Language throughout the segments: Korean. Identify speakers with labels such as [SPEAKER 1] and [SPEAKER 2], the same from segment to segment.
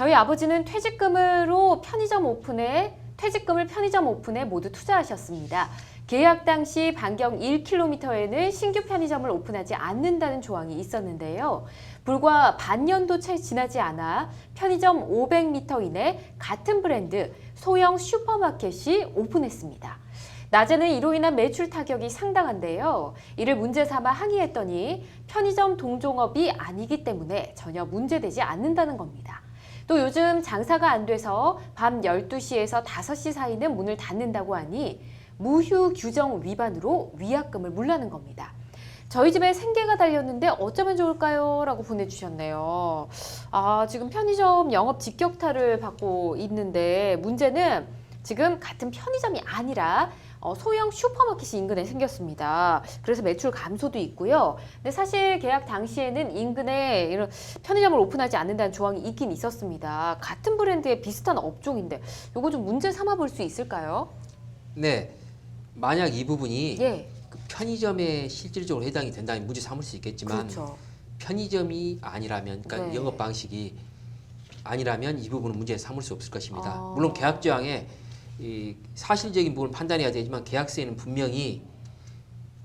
[SPEAKER 1] 저희 아버지는 퇴직금으로 편의점 오픈에 퇴직금을 편의점 오픈에 모두 투자하셨습니다. 계약 당시 반경 1km에는 신규 편의점을 오픈하지 않는다는 조항이 있었는데요. 불과 반년도 채 지나지 않아 편의점 500m 이내 같은 브랜드 소형 슈퍼마켓이 오픈했습니다. 낮에는 이로 인한 매출 타격이 상당한데요. 이를 문제 삼아 항의했더니 편의점 동종업이 아니기 때문에 전혀 문제되지 않는다는 겁니다. 또 요즘 장사가 안 돼서 밤 12시에서 5시 사이는 문을 닫는다고 하니 무휴 규정 위반으로 위약금을 물라는 겁니다. 저희 집에 생계가 달렸는데 어쩌면 좋을까요? 라고 보내주셨네요. 아, 지금 편의점 영업 직격탄을 받고 있는데 문제는 지금 같은 편의점이 아니라 어, 소형 슈퍼마켓이 인근에 생겼습니다. 그래서 매출 감소도 있고요. 근데 사실 계약 당시에는 인근에 이런 편의점을 오픈하지 않는다는 조항이 있긴 있었습니다. 같은 브랜드의 비슷한 업종인데 이거 좀 문제 삼아 볼 수 있을까요?
[SPEAKER 2] 네. 만약 이 부분이
[SPEAKER 1] 예,
[SPEAKER 2] 그 편의점에 실질적으로 해당이 된다면 문제 삼을 수 있겠지만
[SPEAKER 1] 그렇죠.
[SPEAKER 2] 편의점이 아니라면 그러니까
[SPEAKER 1] 네.
[SPEAKER 2] 영업 방식이 아니라면 이 부분은 문제 삼을 수 없을 것입니다.
[SPEAKER 1] 아.
[SPEAKER 2] 물론 계약 조항에 이 사실적인 부분을 판단해야 되지만 계약서에는 분명히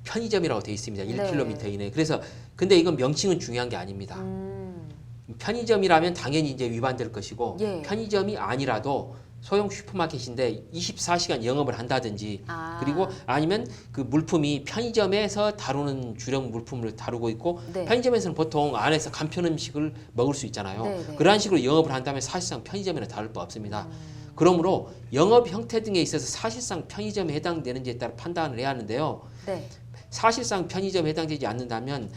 [SPEAKER 2] 편의점이라고 되어 있습니다.
[SPEAKER 1] 네.
[SPEAKER 2] 1km 이내. 그래서 근데 이건 명칭은 중요한 게 아닙니다.
[SPEAKER 1] 음,
[SPEAKER 2] 편의점이라면 당연히 이제 위반될 것이고
[SPEAKER 1] 예.
[SPEAKER 2] 편의점이 아니라도 소형 슈퍼마켓인데 24시간 영업을 한다든지
[SPEAKER 1] 아.
[SPEAKER 2] 그리고 아니면 그 물품이 편의점에서 다루는 주력 물품을 다루고 있고
[SPEAKER 1] 네.
[SPEAKER 2] 편의점에서는 보통 안에서 간편 음식을 먹을 수 있잖아요.
[SPEAKER 1] 네, 네.
[SPEAKER 2] 그러한 식으로 영업을 한다면 사실상 편의점이나 다를 바 없습니다.
[SPEAKER 1] 음.
[SPEAKER 2] 그러므로 영업 형태 등에 있어서 사실상 편의점에 해당되는지에 따라 판단을 해야 하는데요.
[SPEAKER 1] 네.
[SPEAKER 2] 사실상 편의점에 해당되지 않는다면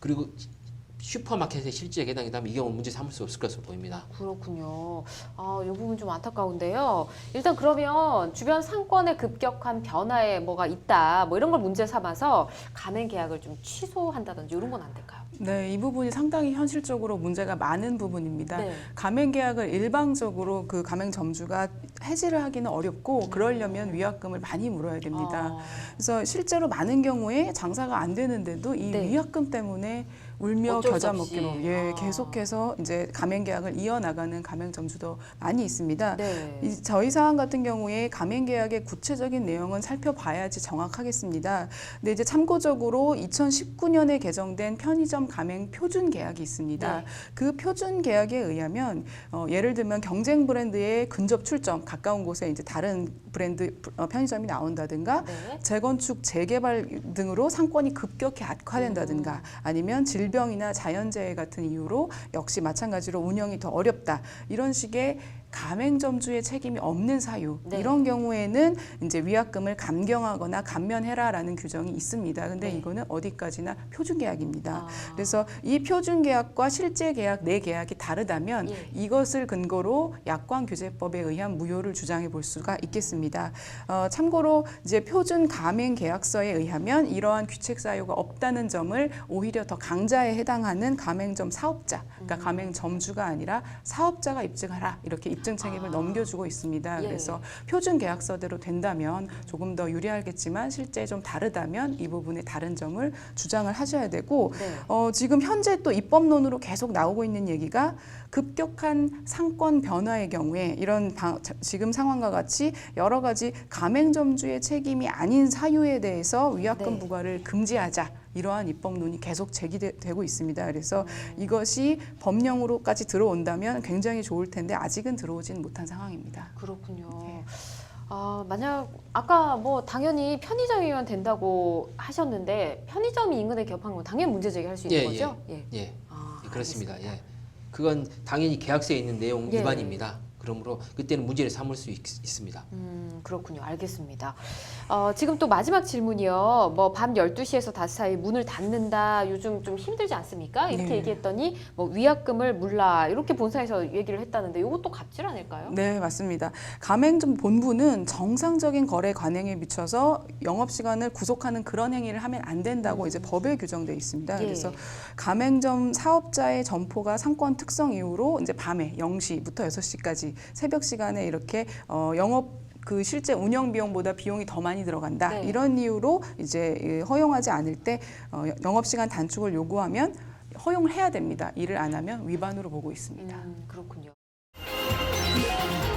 [SPEAKER 2] 그리고 슈퍼마켓에 실제 해당된다면 이 경우는 문제 삼을 수 없을 것으로 보입니다.
[SPEAKER 1] 그렇군요. 아, 이 부분 좀 안타까운데요. 일단 그러면 주변 상권의 급격한 변화에 뭐가 있다, 뭐 이런 걸 문제 삼아서 가맹 계약을 좀 취소한다든지 이런 건 안 될까요?
[SPEAKER 3] 네, 이 부분이 상당히 현실적으로 문제가 많은 부분입니다.
[SPEAKER 1] 네.
[SPEAKER 3] 가맹 계약을 일방적으로 그 가맹 점주가 해지를 하기는 어렵고 그러려면 위약금을 많이 물어야 됩니다.
[SPEAKER 1] 어,
[SPEAKER 3] 그래서 실제로 많은 경우에 장사가 안 되는데도 이
[SPEAKER 1] 네.
[SPEAKER 3] 위약금 때문에 울며 겨자
[SPEAKER 1] 없이.
[SPEAKER 3] 먹기로 예,
[SPEAKER 1] 아.
[SPEAKER 3] 계속해서 이제 가맹 계약을 이어 나가는 가맹 점주도 많이 있습니다.
[SPEAKER 1] 네.
[SPEAKER 3] 이, 저희 사항 같은 경우에 가맹 계약의 구체적인 내용은 살펴봐야지 정확하겠습니다. 근데 이제 참고적으로 2019년에 개정된 편의점 가맹 표준 계약이 있습니다.
[SPEAKER 1] 네.
[SPEAKER 3] 그 표준 계약에 의하면 어, 예를 들면 경쟁 브랜드의 근접 출점 가까운 곳에 이제 다른 브랜드 어, 편의점이 나온다든가
[SPEAKER 1] 네.
[SPEAKER 3] 재건축, 재개발 등으로 상권이 급격히 악화된다든가 아니면 질병이나 자연재해 같은 이유로 역시 마찬가지로 운영이 더 어렵다. 이런 식의 가맹점주의 책임이 없는 사유
[SPEAKER 1] 네.
[SPEAKER 3] 이런 경우에는 이제 위약금을 감경하거나 감면해라라는 규정이 있습니다. 근데
[SPEAKER 1] 네.
[SPEAKER 3] 이거는 어디까지나 표준 계약입니다.
[SPEAKER 1] 아.
[SPEAKER 3] 그래서 이 표준 계약과 실제 계약 내 계약이 다르다면
[SPEAKER 1] 예.
[SPEAKER 3] 이것을 근거로 약관 규제법에 의한 무효를 주장해 볼 수가 있겠습니다. 어, 참고로 이제 표준 가맹 계약서에 의하면 이러한 규칙 사유가 없다는 점을 오히려 더 강자에 해당하는 가맹점 사업자,
[SPEAKER 1] 음.
[SPEAKER 3] 그러니까 가맹 점주가 아니라 사업자가 입증하라 이렇게 입증 책임을
[SPEAKER 1] 아.
[SPEAKER 3] 넘겨주고 있습니다.
[SPEAKER 1] 예.
[SPEAKER 3] 그래서 표준 계약서대로 된다면 조금 더 유리하겠지만 실제 좀 다르다면 이 부분에 다른 점을 주장을 하셔야 되고
[SPEAKER 1] 네.
[SPEAKER 3] 어, 지금 현재 또 입법론으로 계속 나오고 있는 얘기가 급격한 상권 변화의 경우에 이런 방- 자- 지금 상황과 같이 여러 가지 가맹점주의 책임이 아닌 사유에 대해서 위약금
[SPEAKER 1] 네.
[SPEAKER 3] 부과를 금지하자. 이러한 입법론이 계속 제기되고 있습니다. 그래서
[SPEAKER 1] 음.
[SPEAKER 3] 이것이 법령으로까지 들어온다면 굉장히 좋을 텐데 아직은 들어오지는 못한 상황입니다.
[SPEAKER 1] 그렇군요.
[SPEAKER 3] 네.
[SPEAKER 1] 아, 만약 아까 뭐 당연히 편의점이면 된다고 하셨는데 편의점이 인근에 겹한 건 당연히 문제 제기할 수 있는
[SPEAKER 2] 예,
[SPEAKER 1] 거죠? 예.
[SPEAKER 2] 예,
[SPEAKER 1] 아,
[SPEAKER 2] 예, 그렇습니다.
[SPEAKER 1] 알겠습니다.
[SPEAKER 2] 예. 그건 당연히 계약서에 있는 내용
[SPEAKER 1] 예.
[SPEAKER 2] 위반입니다. 그러므로 그때는 문제를 삼을 수 있, 습니다
[SPEAKER 1] 음, 그렇군요. 알겠습니다. 어, 지금 또 마지막 질문이요. 뭐 밤 12시에서 5시 사이 문을 닫는다. 요즘 좀 힘들지 않습니까? 이렇게
[SPEAKER 3] 네.
[SPEAKER 1] 얘기했더니 뭐 위약금을 물라. 이렇게 본사에서 얘기를 했다는데 이것도 갑질 아닐까요?
[SPEAKER 3] 네, 맞습니다. 가맹점 본부는 정상적인 거래 관행에 미쳐서 영업 시간을 구속하는 그런 행위를 하면 안 된다고 이제 법에 규정돼 있습니다.
[SPEAKER 1] 음. 예.
[SPEAKER 3] 그래서 가맹점 사업자의 점포가 상권 특성 이후로 이제 밤에 0시부터 6시까지 새벽 시간에 이렇게 어, 영업 그 실제 운영 비용보다 비용이 더 많이 들어간다
[SPEAKER 1] 네.
[SPEAKER 3] 이런 이유로 이제 이 허용하지 않을 때 어, 영업 시간 단축을 요구하면 허용을 해야 됩니다. 일을 안 하면 위반으로 보고 있습니다.
[SPEAKER 1] 음, 그렇군요. 네.